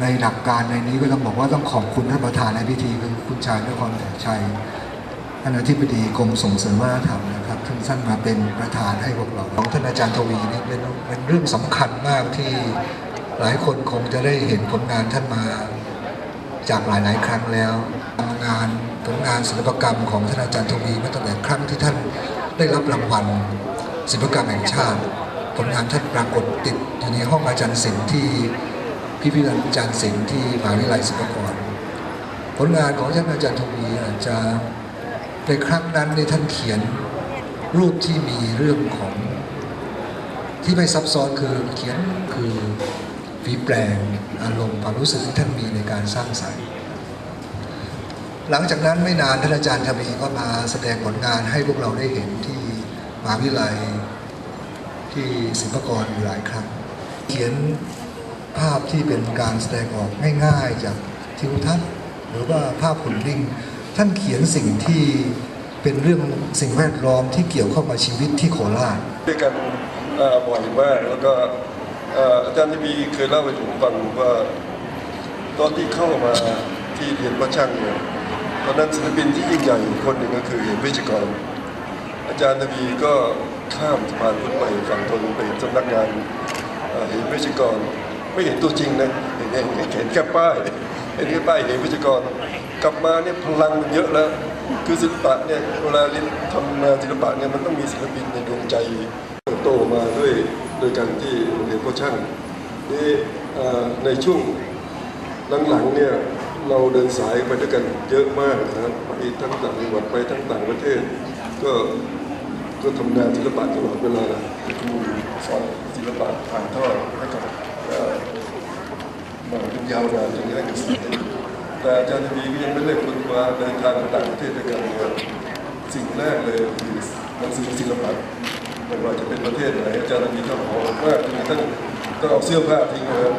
ในหนักกานในนี้ก็ต้องบอกว่าต้องขอบคุณท่านประธานในพิธีคือคุณชายนครชัยท่านอธิบดีกรมส่งเสริมวัฒนธรรมนะครับซึ่งท่านมาเป็นประธานให้พวกเราของท่านอาจารย์ทวีนี่เป็นเป็นเรื่องสำคัญมากที่หลายคนคงจะได้เห็นผลงานท่านมาจากหลายๆครั้งแล้วงานผลงานศิลปกรรมของท่านอาจารย์ทวีมาตั้งแต่ครั้งที่ท่านได้รับรางวัลศิลปกรรมแห่งชาติ ผลงานท่านปรากฏติดอยู่ในห้องอาจารย์ศิลป์ที่ พิพิธภัณฑ์อาจารย์ศิลป์ที่มหาวิทยาลัยศิลปากรผลงานของท่านอาจารย์ทวีอาจจะในครั้งนั้นในท่านเขียนรูปที่มีเรื่องของที่ไม่ซับซ้อนคือเขียนคือฝีแปลงอารมณ์ความรู้สึกที่ท่านมีในการสร้างสรรค์หลังจากนั้นไม่นานท่านอาจารย์ทวีก็มาแสดงผลงานให้พวกเราได้เห็นที่มหาวิทยาลัยที่ศิลปากรอยู่หลายครั้ง เขียน ภาพที่เป็นการแสดงออกง่ายๆ จากทิวทัศน์หรือว่าภาพหุ่นลิงท่านเขียนสิ่งที่เป็นเรื่องสิ่งแวดล้อมที่เกี่ยวเข้ามาชีวิตที่โคราชด้วยกันบ่อยมากแล้วก็อาจารย์ที่มีเคยเล่าให้ผมฟังว่าตอนที่เข้ามาที่เรียนว่าช่างเนี่ยตอนนั้นศิลปินที่ยิ่งใหญ่คนหนึ่งก็คือเห็นวิจิกร อาจารย์นบีก็ข้ามสะพานพุทธไปฝั่งทนไปสำนักงานเห็นวิจิกร ไม่เห็นตัวจริงนะเห็นเห็นแค่ป้ายเห็นแค่ป้ายเห็นวิจกรกลับมาเนี่ยพลังมันเยอะแล้ว คือศิลปะเนี่ยเวลาเรียนทำงานศิลปะเนี่ยมันต้องมีศิลปินในดวงใจเติบโตมาด้วยโดยการที่โรงเรียนพ่อช่างนี่ในช่วงหลังๆเนี่ยเราเดินสายไปด้วยกันเยอะมากนะครับไปทั้งต่างจังหวัดไปทั้งต่างประเทศ ก็ก็ทำงานศิลปะตลอดเวลาครูสอนศิลปะผ่านทอดให้กับ มาเป็นยาวนานจนกระทั่งเกษีแต่อาจารย์ทวีก็ยังไม่เลิกคุณว่าเดินทางต่างประเทศด้วยกันเนี่ยสิ่งแรกเลยคือหนังสือศิลปะไม่ว่าจะเป็นประเทศไหนอาจารย์มีข้าของมากจนกระทั่งต้องเอาเสื้อผ้าทิ้งเลย